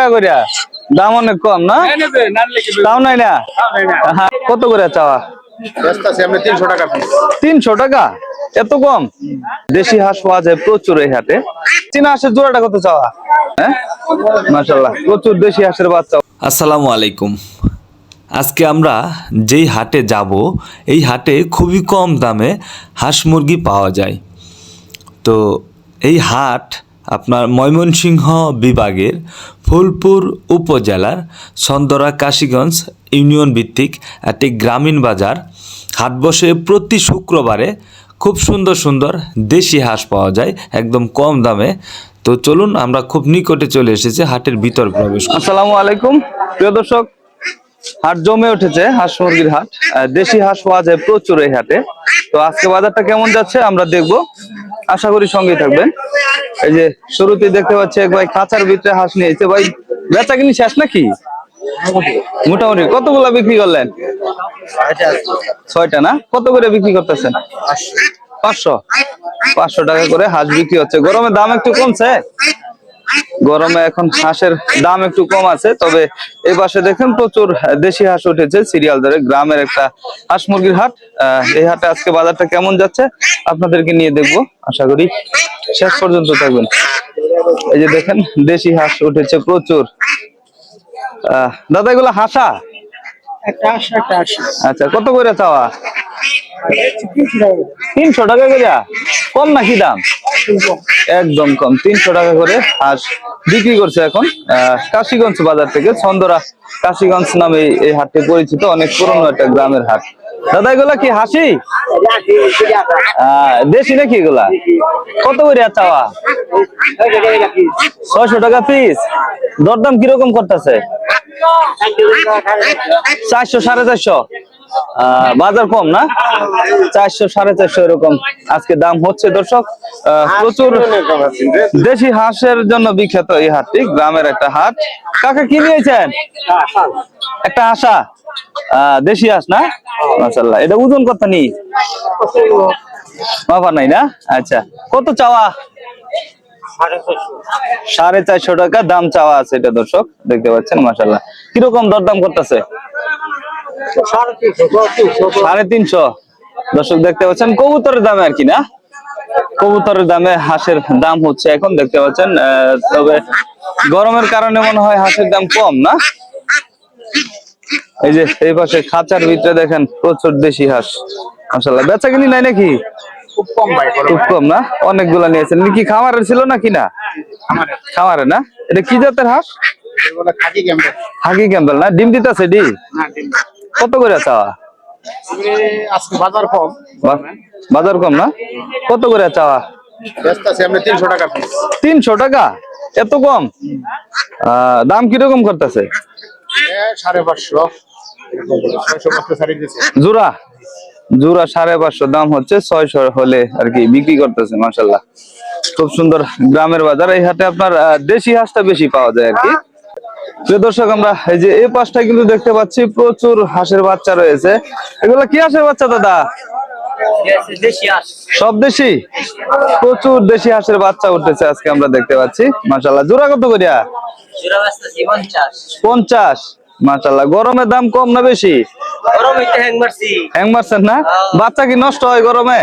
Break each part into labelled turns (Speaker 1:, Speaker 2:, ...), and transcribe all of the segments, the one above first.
Speaker 1: টাকা করিয়া দাম অনেক কম না? তাও নাই না? হ্যাঁ, কত করে চাওয়া?
Speaker 2: তিনশো টাকা
Speaker 1: তিনশো টাকা? এত কম? দেশি হাঁস পাওয়া যায় প্রচুর এই হাটে। চীনা হাঁসের জোড়াটা কত চাওয়া? হ্যাঁ? মাসাল্লাহ প্রচুর দেশি হাঁসের বাচ্চা।
Speaker 3: আসসালামু আলাইকুম। আজকে আমরা যেই হাটে যাব এই হাটে খুবই কম দামে হাঁস মুরগি পাওয়া যায়। তো এই হাট আপনার ময়মনসিংহ বিভাগের ফুলপুর উপজেলার সন্দরা কাশীগঞ্জ ইউনিয়ন ভিত্তিক একটি গ্রামীণ বাজার। হাট বসে প্রতি শুক্রবারে খুব সুন্দর সুন্দর দেশি হাঁস পাওয়া যায়, একদম কম দামে। তো চলুন, আমরা খুব নিকটে চলে এসেছি হাটের ভিতর প্রবেশ।
Speaker 1: আসসালামু আলাইকুম। প্রিয় দর্শক, হাট জমে উঠেছে, হাঁস মুরগির হাট। দেশি হাঁস পাওয়া যায় প্রচুর এই হাটে। তো আজকে বাজারটা কেমন যাচ্ছে আমরা দেখব। আশা করি সঙ্গেই থাকবেন। এই যে শুরুতে দেখতে পাচ্ছি এক ভাই কাঁচার ভিতরে হাঁস নিয়েছে। ভাই, বেচা কিনি শেষ নাকি? মোটামুটি। কতগুলা বিক্রি করলেন? ছয়টা না? কত করে বিক্রি করতেছেন? পাঁচশো। পাঁচশো টাকা করে হাঁস বিক্রি হচ্ছে। গরমের দাম একটু কমছে? গরমে এখন হাঁসের দাম একটু কম আছে, তবে এই পাশে দেখেন প্রচুর দেশি হাঁস উঠেছে, সিরিয়াল ধরে গ্রামের একটা হাঁস মুরগির হাট। এই হাটে আজকে বাজারটা কেমন যাচ্ছে, আপনাদেরকে নিয়ে দেখব। আশা করি শেষ পর্যন্ত থাকবেন। এই যে দেখেন দেশি হাঁস উঠেছে প্রচুর। আহ, দাদা এগুলো হাসা? আচ্ছা কত করে চাওয়া? তিনশো টাকা। করে কম নাকি দাম? একদম কম। তিনশো টাকা করে হাঁস বিক্রি করছে এখন কাশীগঞ্জ বাজার থেকে ছন্দরা কাশিগঞ্জ নামে এই- হাটটি পরিচিত, অনেক পুরনো একটা গ্রামের হাট। দাদা, এগুলা কি হাসি? দেশি নাকি এগুলা? কত করে চাওয়া? ছয়শো টাকা পিস দরদাম কীরকম করতেছে? চারশো, সাড়ে চারশো। বাজার কম না? চারশো সাড়ে চারশো এরকম আজকে দাম হচ্ছে দর্শক। প্রচুর দেশি হাঁসের জন্য বিখ্যাত এই হাটটি গ্রামের একটা হাট কাকা কি নিয়েছেন? একটা হাসা। আহ, দেশি হাঁস না? মাসাল্লাহ এটা ওজন কত নি? মাপা নাই না? আচ্ছা। কত চাওয়া? সাড়ে চারশো। টাকা দাম চাওয়া আছে এটা দর্শক। দেখতে পাচ্ছেন মাসাল্লাহ কীরকম দরদাম করতেছে? সাড়ে তিনশো। দর্শক দেখতে পাচ্ছেন কবুতরের দামে আর কি না? কবুতরের দামে হাঁসের দাম হচ্ছে এখন দেখতে পাচ্ছেন তবে গরমের কারণে মনে হয় হাঁসের দাম কম না? এই যে এই পাশে খাঁচার ভিতরে দেখেন প্রচুর দেশি হাঁস। মাসাল্লাহ বেচা কিনি নাই নাকি?
Speaker 2: খুব কম ভাই
Speaker 1: খুব কম না? অনেকগুলা নিয়েছেন। কি খামারের ছিল না? খামারে না? এটা কি জাতের হাঁস? হাকি ক্যাম্পেল না? ডিম দিতেছে ডি
Speaker 2: ডিম
Speaker 1: কত করে চাওয়া?
Speaker 2: বাজার কম।
Speaker 1: বাজার কম না? কত করে চাওয়া?
Speaker 2: তিনশো টাকা
Speaker 1: এত কম? দাম কীরকম করতেছে?
Speaker 2: সাড়ে পাঁচশো।
Speaker 1: জোড়া? জোড়া সাড়ে পাঁচশো দাম হচ্ছে ছয়শো হলে আর কি বিক্রি করতেছে মাসাল্লাহ খুব সুন্দর গ্রামের বাজার। এই হাটে আপনার দেশি হাঁসটা বেশি পাওয়া যায় আর কি। প্রিয় দর্শক, আমরা এই যে এই পাশটা কিন্তু দেখতে পাচ্ছি, প্রচুর হাঁসের বাচ্চা রয়েছে। এগুলো কি হাঁসের বাচ্চা, দাদা? সব দেশি? প্রচুর দেশি হাঁসের বাচ্চা উঠেছে আজকে আমরা দেখতে পাচ্ছি। মাসাল্লাহ জোড়া কত করিয়া? পঞ্চাশ। মাসাল্লাহ গরমের দাম কম না বেশি? না? বাচ্চা কি নষ্ট হয় গরমে?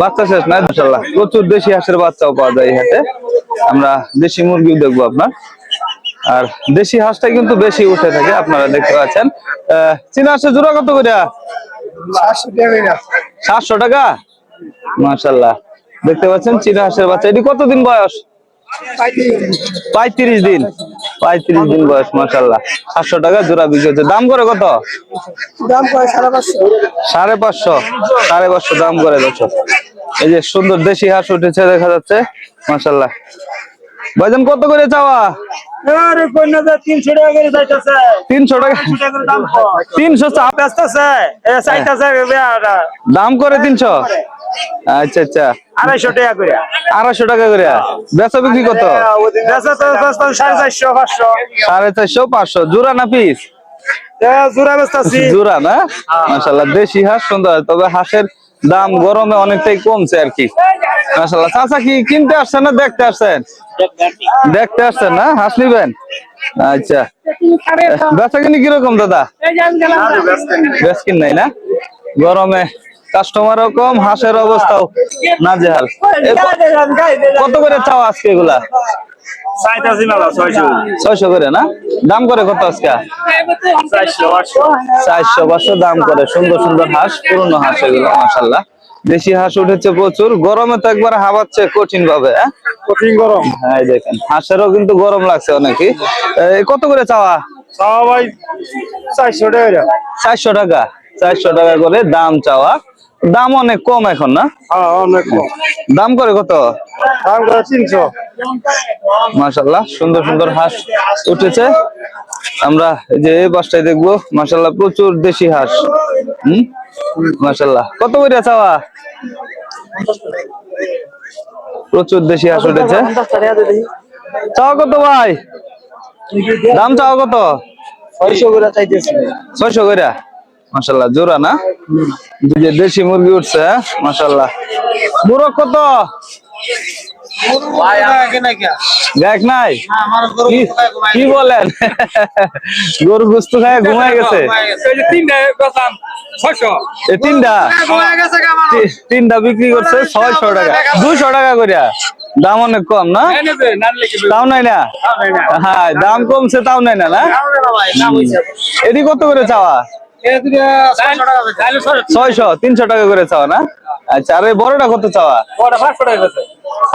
Speaker 1: বাচ্চা শেষ না প্রচুর দেশি হাঁসের বাচ্চাও পাওয়া যায় হাটে। আমরা দেশি মুরগিও দেখব আপনার। আর দেশি হাঁসটা কিন্তু বেশি উঠে থাকে আপনারা দেখতে পাচ্ছেন। চীনা হাঁসের জোড়া কত করে?
Speaker 2: সাতশো টাকা
Speaker 1: মাশাল্লাহ দেখতে পাচ্ছেন চীনা হাঁসের বাচ্চা। এটি কতদিন বয়স? পঁয়ত্রিশ দিন। পঁয়ত্রিশ দিন বয়স মাশাল্লাহ সাতশো টাকা জোড়া বিক্রি হচ্ছে। দাম করে কত?
Speaker 2: দাম করে সাড়ে পাঁচশো।
Speaker 1: সাড়ে পাঁচশো সাড়ে পাঁচশো দাম করে দেখো এই যে সুন্দর দেশি হাঁস উঠেছে দেখা যাচ্ছে। মাশাল্লাহ ভাইজান কত করে চাওয়া?
Speaker 4: আরে যা টাকা করে যাইতেছে।
Speaker 1: তিনশো টাকা?
Speaker 4: টাকা দাম কম।
Speaker 1: তিনশো চা
Speaker 4: বেচতেছে? এ চাইতেছে বেয়াটা
Speaker 1: দাম করে তিনশো? আচ্ছা আচ্ছা।
Speaker 4: আড়াইশো টাকা করে।
Speaker 1: আড়াইশো টাকা করে? বেচা বিক্রি কত?
Speaker 4: বেচা তো বেচতাম সাড়ে চারশো পাঁচশো।
Speaker 1: জোড়া না পিস?
Speaker 4: জোড়া বেচতেছি।
Speaker 1: জোড়া না? মাশাল্লাহ দেশি হাঁস সুন্দর। তবে হাঁসের দাম গরমে অনেকটাই কমছে আর কি। চাচা কি কিনতে আসছেন না দেখতে আসছেন? দেখতে আসছেন না? হাঁস নিবেন? আচ্ছা। বেচা কিনি কীরকম, দাদা? কিন নাই না? গরমে কাস্টমার কম, হাঁসের অবস্থাও নাজেহাল। কত করে চাও আজকে এগুলা?
Speaker 4: ছয়শো
Speaker 1: করে না? দাম করে কত আজকে?
Speaker 4: চারশো, পাঁচশো।
Speaker 1: দাম করে। সুন্দর সুন্দর হাঁস, পুরনো হাঁস এগুলো মাসাল্লাহ দেশি হাঁস উঠেছে প্রচুর। গরমে তো একবার হাবাচ্ছে কঠিন ভাবে হ্যাঁ?
Speaker 4: কঠিন গরম।
Speaker 1: হ্যাঁ, দেখেন হাঁসেরও কিন্তু গরম লাগছে অনেকই। কত করে চাওয়া?
Speaker 4: চাওয়া ভাই চারশো টাকা।
Speaker 1: চারশো টাকা চারশো টাকা করে দাম চাওয়া। দাম অনেক কম এখন না?
Speaker 4: হ্যাঁ অনেক কম।
Speaker 1: দাম করে কত?
Speaker 4: দাম করে তিনশো।
Speaker 1: মাশাল্লাহ সুন্দর সুন্দর হাঁস উঠেছে। আমরা এই যে এই বাসটাই দেখব মাশাল্লাহ প্রচুর দেশি হাঁস। হম? মাশাল্লাহ কত করে চাওয়া? প্রচুর দেশি হাঁস উঠেছে। চাওয়া কত ভাই? দাম চাওয়া কত?
Speaker 4: ছয়শো করে চাইতেছি।
Speaker 1: ছয়শো করে মাশাল্লাহ জোড়া না? যে দেশি মুরগি উঠছে হ্যাঁ? মাশাল্লাহ মুরগ কত? গায়ক নাই? কি- কি বলেন? গরু গুস্তু খায় ঘুমায় গেছে? এ তিনটা? তিনটা বিক্রি করছে ছয়শো টাকা। দুইশো টাকা করিয়া দাম অনেক কম না? তাও নাই না? হ্যাঁ দাম কমছে তাও নাই না না? এটি কত করে চাওয়া? ছয়শো, তিনশো টাকা করে চাওয়া না? আচ্ছা আর বড়টা কত চাওয়া?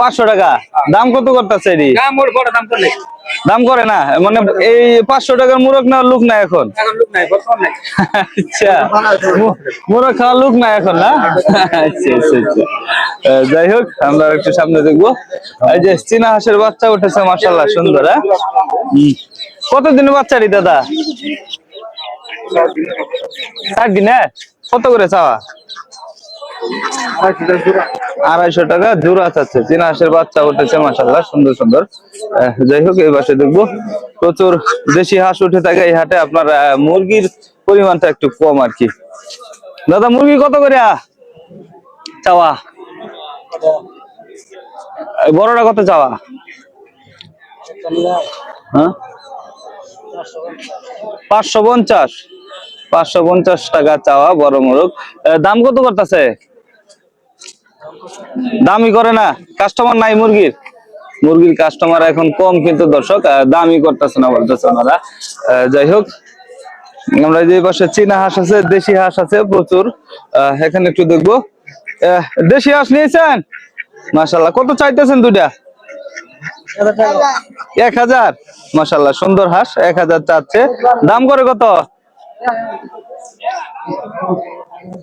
Speaker 1: পাঁচশো টাকা। দাম কত দাম করে না? মানে এই পাঁচশো টাকার মুরগ নাই এখন? আচ্ছা মুরগ খাওয়ার লোক নাই এখন না? আচ্ছা আচ্ছা আচ্ছা। যাই হোক, আমরা একটু সামনে দেখব। এই যে চীনা হাঁসের বাচ্চা উঠেছে মাসাল্লাহ সুন্দর হ্যাঁ? হুম। কত দিনের বাচ্চারি দাদা? চার দিনে কত করে চাওয়া? আড়াইশো টাকা জোড়া চাচ্ছে। চীনা হাঁসের বাচ্চা উঠেছে মাসাল্লাহ সুন্দর সুন্দর। যাই হোক, এই পাশে দেখব। প্রচুর দেশি হাঁস উঠে থাকে এই হাটে। আপনার মুরগির পরিমাণটা একটু কম আর কি। দাদা, মুরগি কত করে? চাওয়া? বড়টা কত চাওয়া? হ্যাঁ? পাঁচশো পঞ্চাশ। পাঁচশো পঞ্চাশ টাকা চাওয়া বড় দাম কত করতেছে? করে না। কাস্টমার নাই মুরগির? মুরগির কাস্টমার এখন কম কিন্তু দর্শক করতেছে না বলতেছে ওনারা। যাই হোক, আমরা যে পাশে চীনা হাঁস আছে, দেশি হাঁস আছে প্রচুর। এখানে একটু দেখব। দেশি হাঁস নিয়েছেন? মাসাল্লাহ কত চাইতেছেন দুইটা? এক হাজার। মাসাল্লাহ সুন্দর হাঁস, এক হাজার চাচ্ছে। দাম করে কত?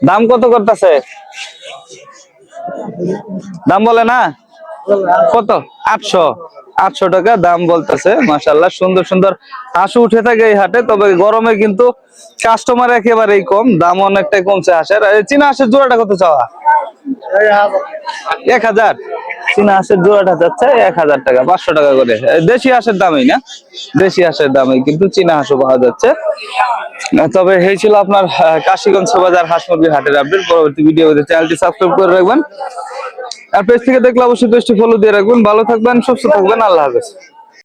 Speaker 1: দাম কত করতেছে? দাম বলে না? কত? আটশো। আটশো টাকা দাম বলতেছে মাসাল্লাহ সুন্দর সুন্দর হাঁস উঠে থাকে এই হাটে, তবে গরমে কিন্তু কাস্টমার একেবারেই কম, দাম অনেকটাই কমছে হাঁসের। চীনা হাঁসের জোড়াটা কত চাওয়া? এক হাজার। চীনা হাঁসের জোড়াটা যাচ্ছে এক হাজার টাকা, পাঁচশো টাকা করে। দেশি হাঁসের দামই না? দেশি হাঁসের দামই, কিন্তু চীনা হাঁসও পাওয়া যাচ্ছে। তবে এই ছিল আপনার কাশিগঞ্জ বাজার হাঁস মুরগির হাটের আপডেট পরবর্তী ভিডিও চ্যানেলটি সাবস্ক্রাইব করে রাখবেন। আর পেজ থেকে দেখলে অবশ্যই পেজটি ফলো দিয়ে রাখবেন। ভালো থাকবেন, সুস্থ থাকবেন। আল্লাহ হাফেজ।